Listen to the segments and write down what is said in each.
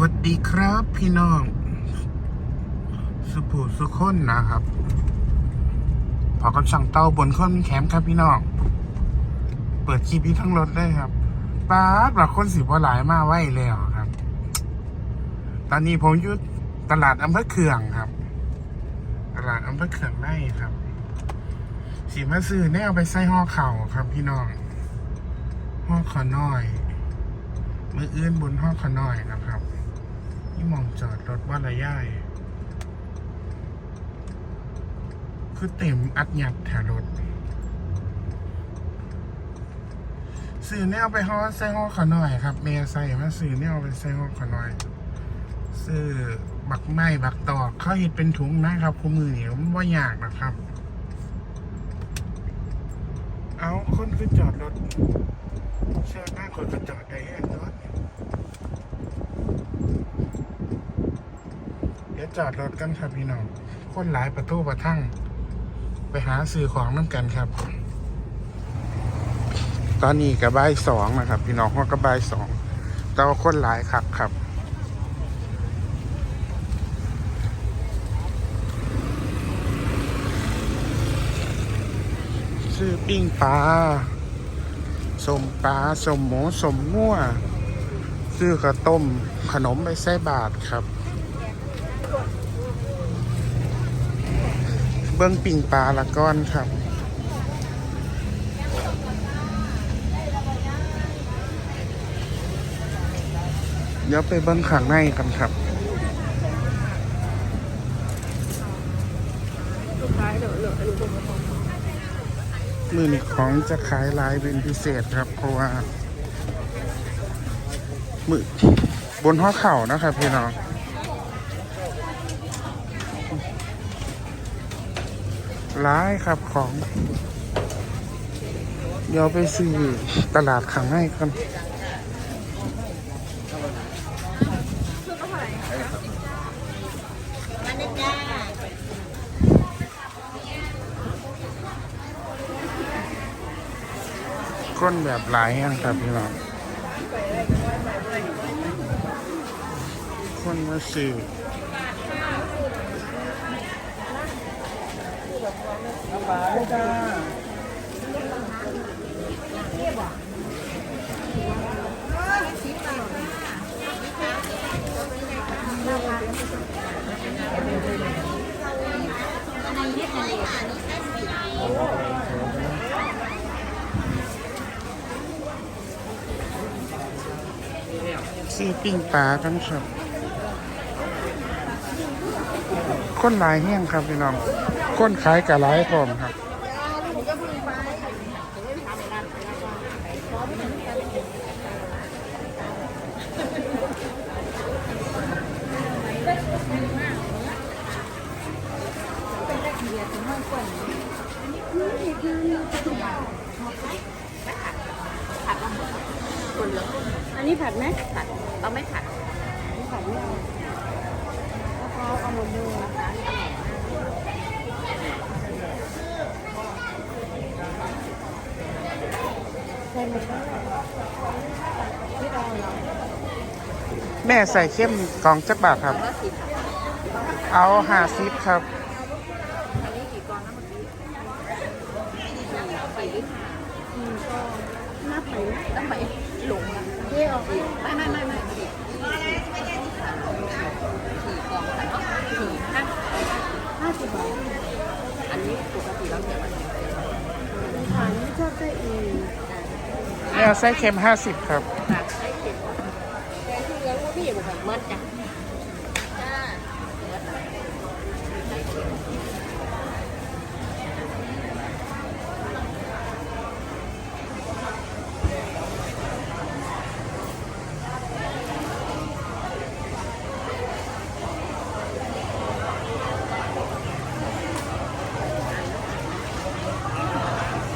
วัสดีครับพี่น้อง สุภูสุคนนะครับ พอกับช่างเต้าบนคนแคมป์ครับพี่น้อง เปิดคลิปนี้ทั้งรถได้ครับป้าดว่าคนสิบว่าหลายมาไว้แล้วครับ ตอนนี้ผมอยู่ตลาดอำเภอเคืองครับ ตลาดอำเภอเคืองได้ครับ สีมาซื้อแนวไปใส่ห่อเข่าครับพี่น้องห่อขอน้อย มืออื่นบนห้อขอน้อยนะครับ ที่มองจอดรถว่าระย่ายคือเต็มอัดยัดแถวรถสื่อแนวไปห้องใส่ห้อขอน้อยครับ เมย์ใส่มาสื่อแนวไปใส่ห้อขอน้อยซื้อบักไม้บักตอกเขาเห็ดเป็นถุงนะครับคู่มือเหนียวมันว่ายากนะครับ เอาคนขึ้นจอดรถเชื่อหน้าคนกระจอดได้แน่นอนเดี๋ยว จอดรถกันครับพี่น้อง คนหลายประตูประทั่ง ไปหาซื้อของน้ำกันครับ ตอนนี้กับบ่ายสองนะครับ พี่น้องว่ากับบ่ายสองแต่ว่าคนหลายคักครับซื้อปิ้งปลาสมปลาสมหมูสมงั่วซื้อกระต้มขนมไปใส่บาทครับ เบิ้องปิ่งปลาละก้อนครับเดี๋ยวไปเบิ้องข้างในกันครับมือนี้ของจะขายลายเป็นพิเศษครับ เพราะว่ามือบนห้อเข่านะครับพี่น้อง ร้ายครับของ เดี๋ยวไปซื้อตลาดขังให้กันก้นแบบหลายอย่างครับพี่น้องคนมาซื้อ ซื้าซีปิ้งปลากันครับ คนหลายแห้งครับพี่น้อง คนขายกับหลายพร้อมครับอันนี้ผัดไหมผัดเอาไม่ผัดไม่ผัดไม่เอามะพร้าเอาหมดเลยนะคะใส่หมด แล้วไม่เอาหรอกแม่ใส่เข้มกล่องจักบาทครับแล้วสิบเอาห้าสิบครับอันนี้กี่กองนะเมื่อกี้สี่หรือห้าอืมก็น่าไปนะต้องไปหลงละเย่ออกไม่ไม่ไม่ไม่สี่สี่กองค่ะเนาะสี่ห้าห้าสิบบาทอันนี้ปกติเราเสียวันนี้ค่ะไม่ชอบไส้อื่ นแม่เอาไส้เค็มห้าสิบครับ ค่ะไส้เค็มแกงที่เลี้ยงว่าพี่บอกแบบมัดจ้ะจ้าไส้เค็ม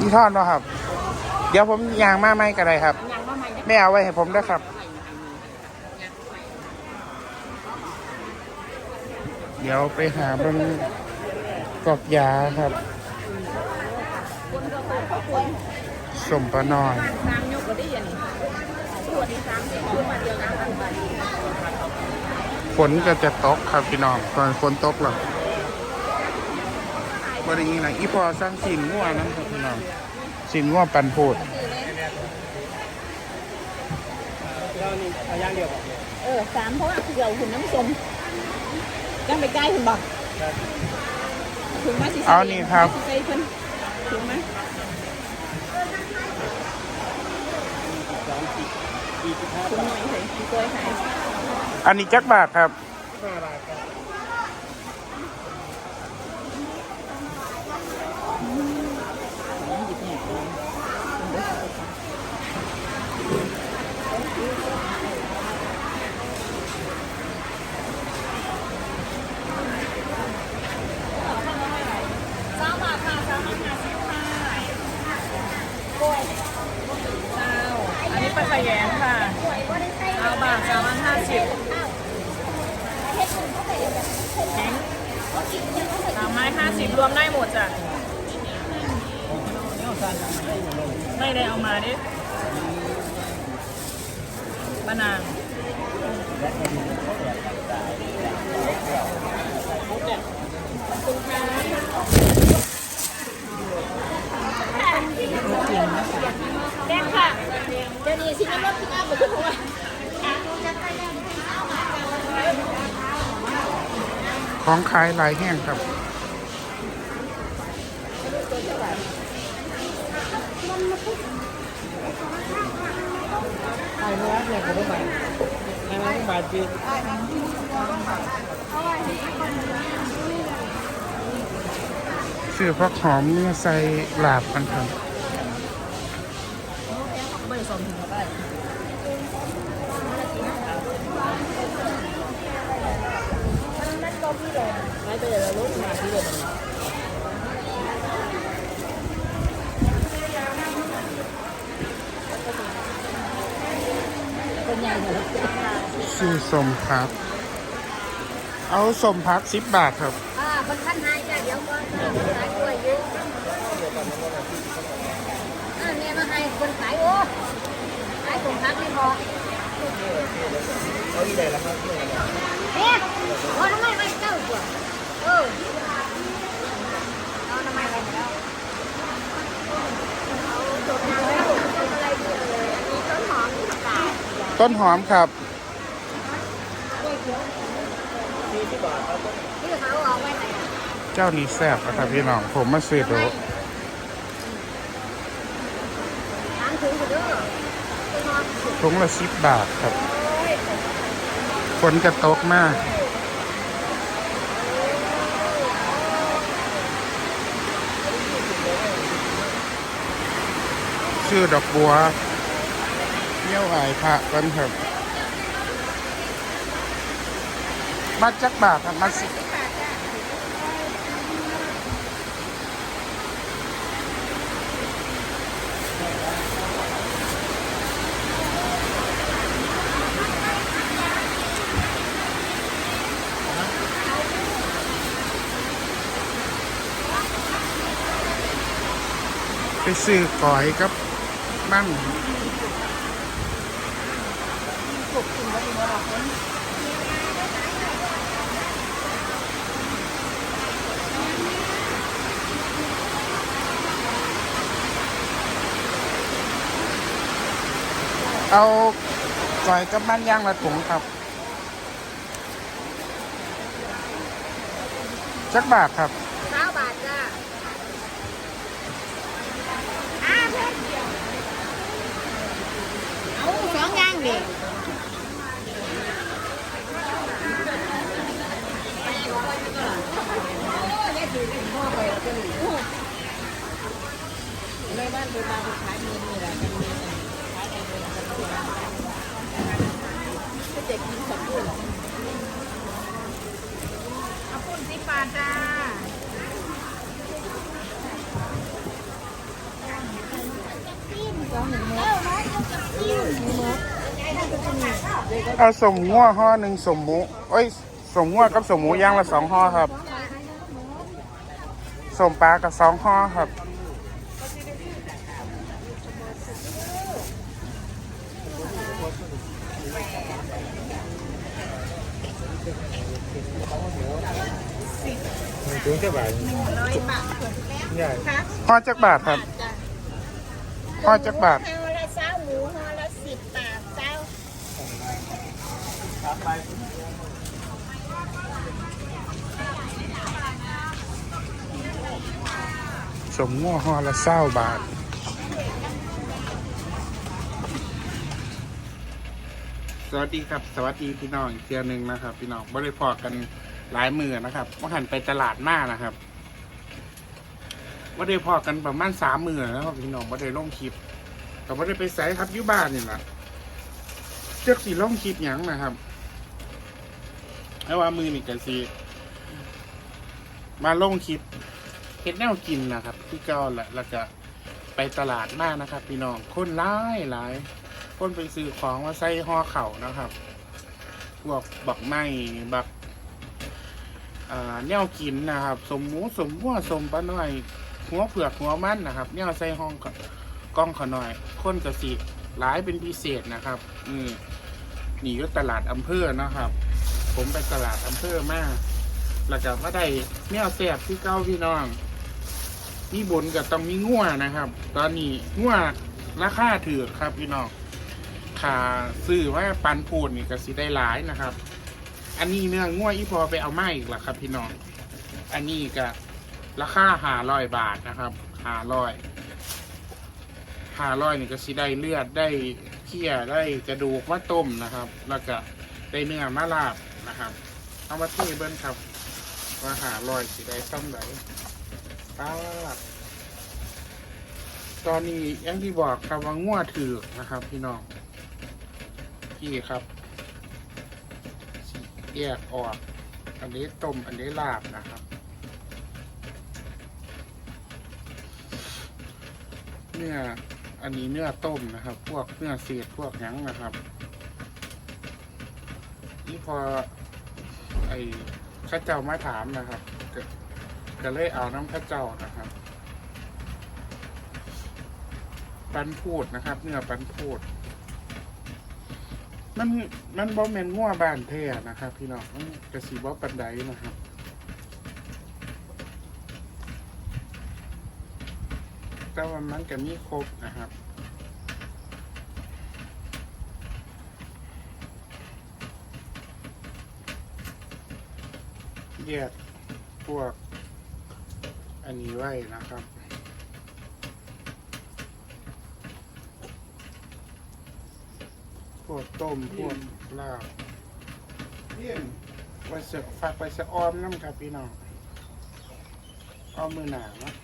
นี่ทอดเนาะครับ เดี๋ยวผมยางมาไม่กันเลยครับยังว่ามันจะแม่เอาไว้ให้ผมด้วยครับ เดี๋ยวไปหาเบนกอกยาครับสมปะนอนนางยกก็ได้ยังขวดที่สามสิบขวดมาเดียวนะพันบาทฝนก็จะตกครับพี่น้องตอนฝนตกหรอกบริงี้นะอีพอสร้างสินงัวนะครับพี่น้อง สินงัวปันโพดเออสามเพราะว่าคือเราหุ่นน้ำส้มยังไปใกล้คุณบอกถึงมาสิใส่เพิ่นถึงไหมถึงหน่อยเถอะพี่กล้วยขายอันนี้จักบาทครับหยิบเนี่ย อันนี้ปลาขยงค่ะเอาบาท สามพันห้าสิบแข็งสามไม้ห้าสิบรวมได้หมดจ้ะ ไม่ได้เอามาดิบานางจริงนะแดงค่ะเดี๋ยวนี้สิน้ำรถขึ้นอ้าวขึ้นหัว ของขายหลายแห้งครับไอ้เนื้อเนี่ยผมไม่บาทไอ้เนื้อบจีซื้อพักหอมเนื้อใส่ลาบกันครับไม่สมถึงก็ได้ ไม่ไปเดี๋ยวเราลุกมาที่เดิม เป็นใหญ่เหรอ ซื้อสมพัก เอาสมพักสิบบาทครับ อ่าเป็นขั้นหายจ้ะเดี๋ยวก่อนขายกล้วยอยู่อ่าเนี่ยมาให้คนขายโอ้ขายส่งพักไม่พอเอาอีกได้แล้วครับ เนี่ยโอ้ทำไมไม่เจ้าตัวเออเอาทำไมไปแล้วเอาจบแล้วอะไรดีเลยอันนี้ต้นหอมนี่ผักกาดต้นหอมครับที่เขาเอาไว้ไหนเจ้านี้แซ่บนะครับพี่น้องผมมาซื้อดูล้างถุงอยเด้อต้นหอม ถุงละสิบบาทครับ ฝนจะตกมากชื่อดอกบัวเยี่ยวอายพระกันครับมาจักบาทครับมาสิ ไปซื้อก๋อยกับมั่งเอาก๋อยกับมันย่างละถุงครับจักบาทครับเก้าบาทจ้า เอนเอาสองอย่างดิในบ้านโบราณขายมีนี่แหละมันมีขายในเมืองก็จะกินสมบูรณ์เอาปุ่นสิบบาทจ้า เอาสมหัวห่อหนึ่งสมหมูเอ้ยสมหัวกับสมหมูย่างละสองห่อครับสมปลากับสองห่อครับถุงเท่าไหร่ห่อจักบาทครับ ห่อจักบาท ห่อละเศร้าหมูห่อละสิบบาทเศร้าสมง้อห่อละเศร้าบาท สวัสดีครับ สวัสดีพี่น้องอีกเทียหนึ่งนะครับ พี่น้องบริพอกันหลายมือนะครับว่าหันไปตลาดมานะครับ ว่าได้พอกันประมาณสามมือแล้วพี่น้องว่าได้ลงคลิปแต่ว่าได้ไปใส่ครับยุบ้านนี่แหละเจ้าสีลงคลิปหยังนะครับแล้วว่ามือนี่กันสีมาลงคลิปเห็ดแนวกินนะครับที่เก่าแหละแล้วก็ไปตลาดมากนะครับ พี่น้องคนร้ายหลายคนไปซื้อของมาใส่ห่อเข่านะครับพวกบักไม้บักอ่าแนวกินนะครับ สมหมูสมวัวสมปลาหน่อย หัวเผือกหัวมันนะครับแนวใส่ห้องกล้องขอหน่อยคนกระสิหลายเป็นพิเศษนะครับอืมนี่ก็ตลาดอำเภอนะครับ ผมไปตลาดอำเภอมาแล้วก็มาได้แนวแซ่บที่เก้าพี่น้องมีบนกับต้องมีงัวนะครับ ตอนนี้งัวราคาถือครับพี่น้องขาซื้อว่าปันพูดนี่ก็สิได้หลายนะครับ อันนี้เนื้อง่วอีพอไปเอามาอีกละครับ พี่น้อง อันนี้ก็ ราคาหาร้อยบาทนะครับหาร้อยหาร้อยนี่ก็สิได้เลือดได้เคี่ยได้กระดูกมาต้มนะครับ แล้วก็ได้เนื้อมาลาบนะครับ เอามาที่เบิ้ลครับว่าหาร้อยสิได้ซ้ำไหนปาบตอนนี้อยังที่บอกครับว่าง่วถือนะครับ พี่น้องพี่ครับแยกออก อันนี้ต้มอันนี้ลาบนะครับ เนื้ออันนี้เนื้อต้มนะครับ พวกเนื้อเศษพวกหยังนะครับ นี่พอ ไอ้ข้าเจ้ามาถามนะครับก็ก็เลยเอาน้ำข้าเจ้านะครับ ปันพูดนะครับ เนื้อปันพูด มันมันบอแมนง่วบานแท้นะครับ พี่น้องมันกระสีบอปันไดนะครับ แต่ว่ามันก็มีครบนะครับแยกพวกอันนี้ไว้นะครับ พวกต้ม พวกลาบไว้เสกฝากไปสะออมน้ำครับพี่น้องออมมือหนาเนาะ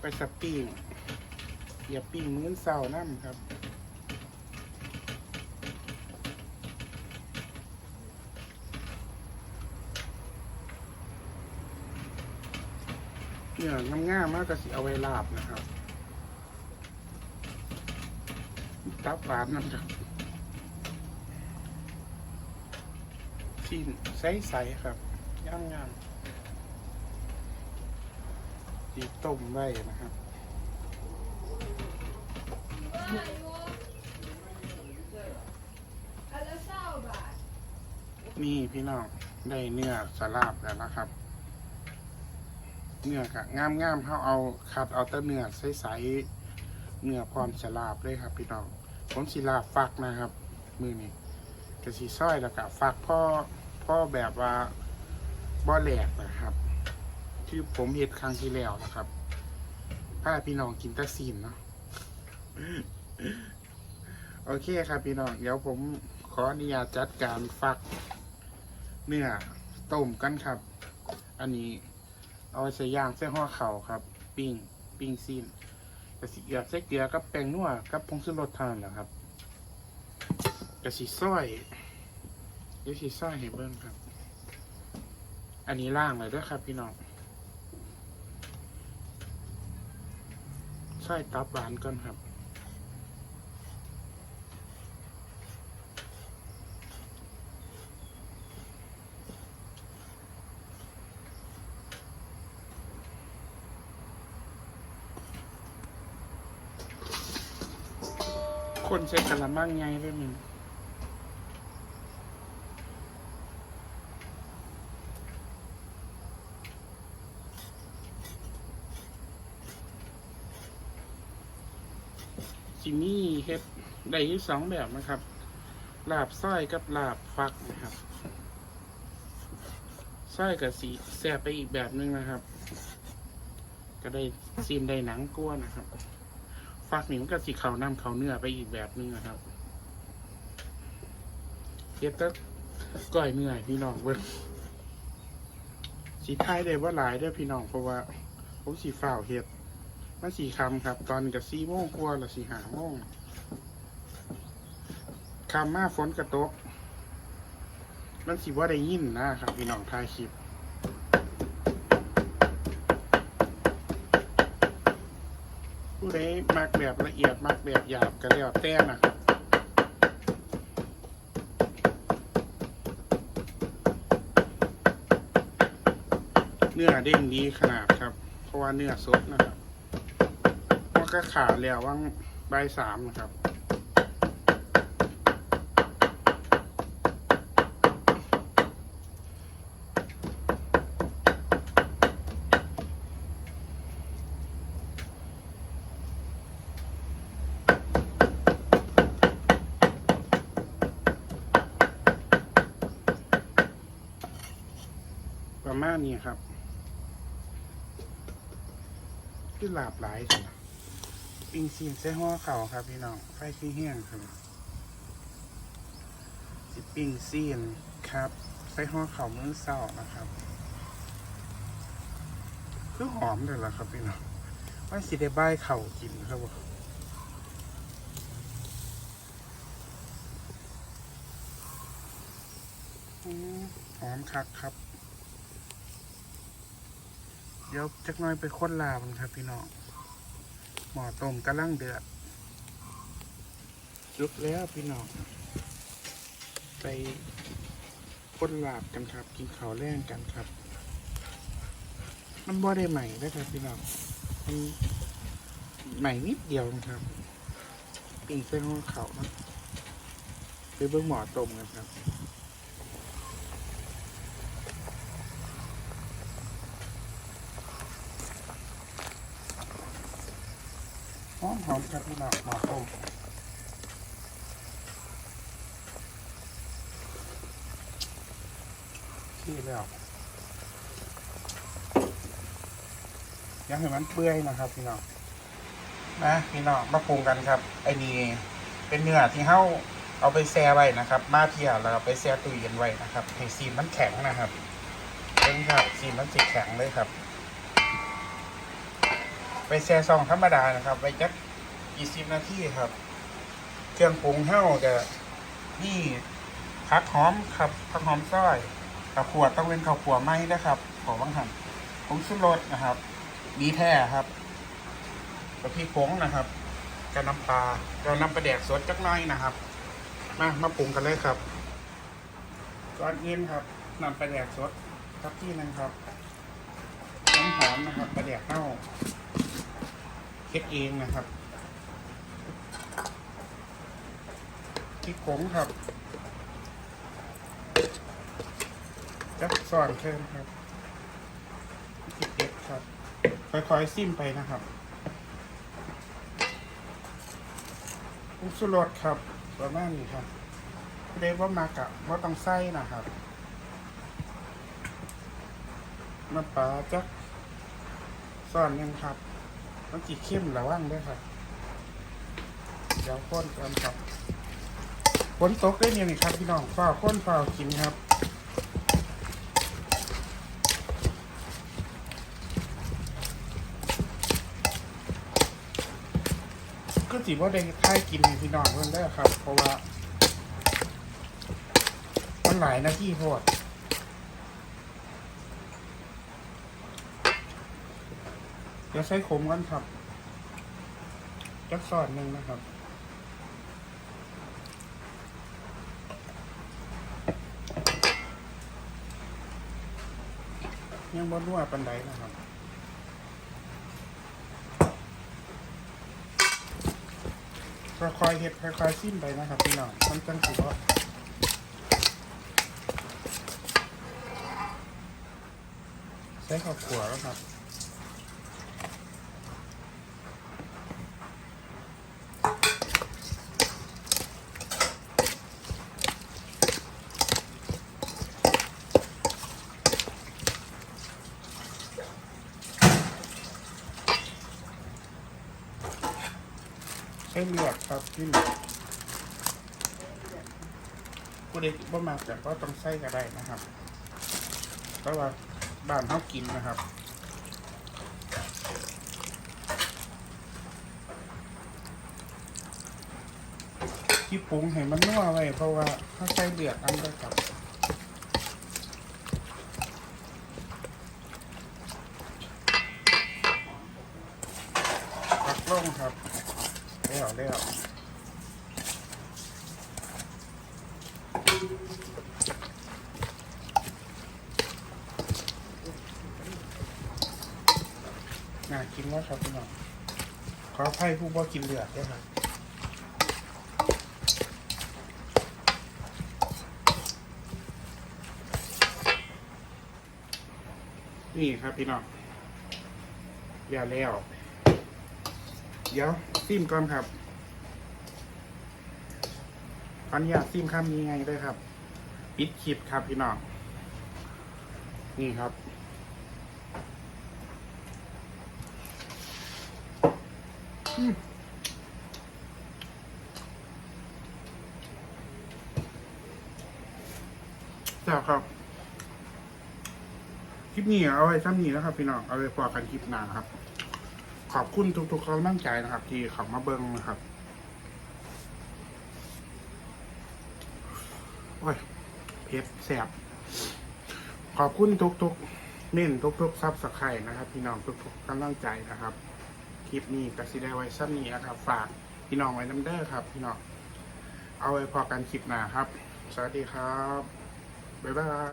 ไปสปิ้งอย่าปิ้งมื้อเศร้าน้ำครับเนี่ยง่ามๆมากก็สิเอาไว้ลาบนะครับ ตับหวานนั่นครับชิ้นใสๆครับย่างงีต้มไว้นะครับนี่พี่น้องได้เนื้อสลาบแล้วนะครับ เนื้อกะงามๆเขาเอาคัดเอาแต่เนื้อใสๆเนื้อพร้อมสลาบเลยครับ พี่น้องผมสิลาบฟักนะครับ มือนี้กระสีซ้อยแล้วก็ฟักพ่อพ่อแบบว่าบ่แหลกนะครับ ที่ผมเห็ดครั้งที่แล้วนะครับถ้าพี่น้องกินตะซีนเนาะโอเคครับพี่น้อง เดี๋ยวผมขออนุญาตจัดการฟัก เนื้อต้มกันครับ อันนี้เอาใส่ย่างใส่ห่อเข่าครับ ปิ้งปิ้งซีนกระสีเกลือใส่เกลือกับแป้งนัวกับผงชูรสทานนแหละครับกระสีส้อยเดี๋ยวสีส้อยให้เบิ้งครับ อันนี้ล่างเลยด้วยครับ พี่น้อง ส้ตับหวานก่อนครับคนใช้กระมังไงด้วยมึงิมีเฮ็ดได้ยู่สองแบบนะครับลาบส้อยกับลาบฟักนะครับส้อยกับสีแซ่บไปอีกแบบหนึงนะครับ ก็ได้ซีมได้หนังกลัวนะครับ ฟักนี่มันก็สีเขาน้ำเขาเนื้อไปอีกแบบหนึงนะครับเฮ็ดแตะก้อยเนื้อให้พี่น้องเบิ่งสีไทยได้ว่าหลายเด้พี่น้องเพราะว่าผมสีฝ้าวเฮ็ด มันสี่คำครับ ตอนกับสี่โมงกว่าหรือสี่หาโมงคำมาฝนกระตก มันสิว่าได้ยินนะครับพี่น้องถ่ายคลิปผู้ใดมักแบบละเอียดมักแบบหยาบก็แล้วแต่นะครับเนื้อเด้งดีขนาดครับ เพราะว่าเนื้อสดนะครับ ก็ขาดแล้วว่างใบสามนะครับประมาณนี้ครับคือหลาบหลายสิ ปิงซีนใส่ห่อเข่าครับพี่น้องไฟขี้เหี้ยงครับสิปิงซีนครับใส่ห่อเข่ามือเช้านะครับ คือหอมเลยล่ะครับพี่น้องว่าสิได้บายเข่ากินครับผมหอมคักครับ เดี๋ยวจักหน้อยไปค้นลาบันครับพี่น้อง หมอต้มกำลังเดือดลุกแล้วพี่น้อง ไปค้นลาบกันครับ กินข้าวแรงกันครับ มันบ่ได้ใหม่นะครับพี่น้องมันใหม่นิดเดียวนะครับปิ่งเส้นของเขานะไปเบิ่งหมอต้มกันครับ หอมหอมครับพี่น้องหมอต้มที่แล้วอยังให้มันเปื่อยนะครับพี่น้องนะพี่น้องมาปรุงกันครับ ไอ้นี่เป็นเนื้อที่เฮาเอาไปแช่ไว้นะครับ มาเที่ยวแล้วไปแช่ตู้เย็นไว้นะครับให้ซีนมันแข็งนะครับเป็นครับซีนมันสิแข็งเลยครับ ไปแช่ซองธรรมดานะครับไปจักกี่สิบนาทีครับ เครื่องปรุงเท่าจะนี่ผักหอมครับผักหอมซอยข้าวขวดต้องเป็นข้าวขวดไหมนะครับขอบังหันผงชูรสนะครับดีแท้ครับกะพริกผงนะครับกระน้ำปลาเรานำปลาแดกสดจักน้อยนะครับ มามาปรุงกันเลยครับก่อนอื่นครับนำปลาแดกสดครับที่นึงครับน้ำหอมนะครับปลาแดกเน่า เฮ็ดเองนะครับพริกผงครับจักซอนเพิ่มครับพริกเด็ดครับ ค่อยๆซิมไปนะครับอุสุรสครับประมาณนี้ครับเรียกว่ามากะว่าต้องไส้นะครับน้ำปลาจักซ่อนยังครับ มันจีเข้มระว่างด้วยครับเดี๋ยวข้นกันครับฝนตกได้เนี่ยนี่ครับพี่น้องฝ้าวข้นฝ้าวกินครับก็จีว่าได้ค่ายกินพี่น้องเพิ่อนได้ครับ เพราะว่ามันหลายหนาที่โพด เดี๋ยวใช้ขมกันครับจักซอดหนึ่งนะครับ ยังบนนัวปันไดนะครับค่อยๆเห็ดค่อยๆซิมไปนะครับพี่น้องมันจังสิว่าใช้ข้าวขัวแล้วครับ ให้เลือกครับที่หนึ่งผู้ใดบ่มากแต่ก็ต้องใส่ก็ได้นะครับเพราะว่าบ้านเขากินนะครับที่ปรุงให้มันนัวไว้เพราะว่าถ้าใส่เลือดอันก็กลับปักลงครับ แล้วแล้วน่ากินแล้วครับพี่น้องขออภัยผู้บ่กินเลือดด้วยครับนี่ครับพี่น้องอย่าแล้ว เดี๋ยว ซิมก่อนครับขออนุญาตซิมคำนี้ไงด้วยครับ ปิดคลิปครับพี่น้องนี่ครับอืมแซ่บครับ คลิปนี้เอาไว้ซ้ำนี้นะครับ พี่น้อง เอาไว้พอกันคลิปหน้าครับ อบคุณทุกๆกำลังใจนะครับ ที่ขับมาเบิ้งนะครับโอ้ยเพชรแสบขอบคุณทุกๆเม่นทุกๆซับสไครนะครับ พี่น้องทุกๆกำลังใจนะครับ คลิปนี้ก็สิได้ไว้ซ้ำนี้นะครับ ฝากพี่น้องไว้น้ำเด้อครับ พี่น้องเอาไว้พอกันคลิปหน้าครับ สวัสดีครับบ๊ายบาย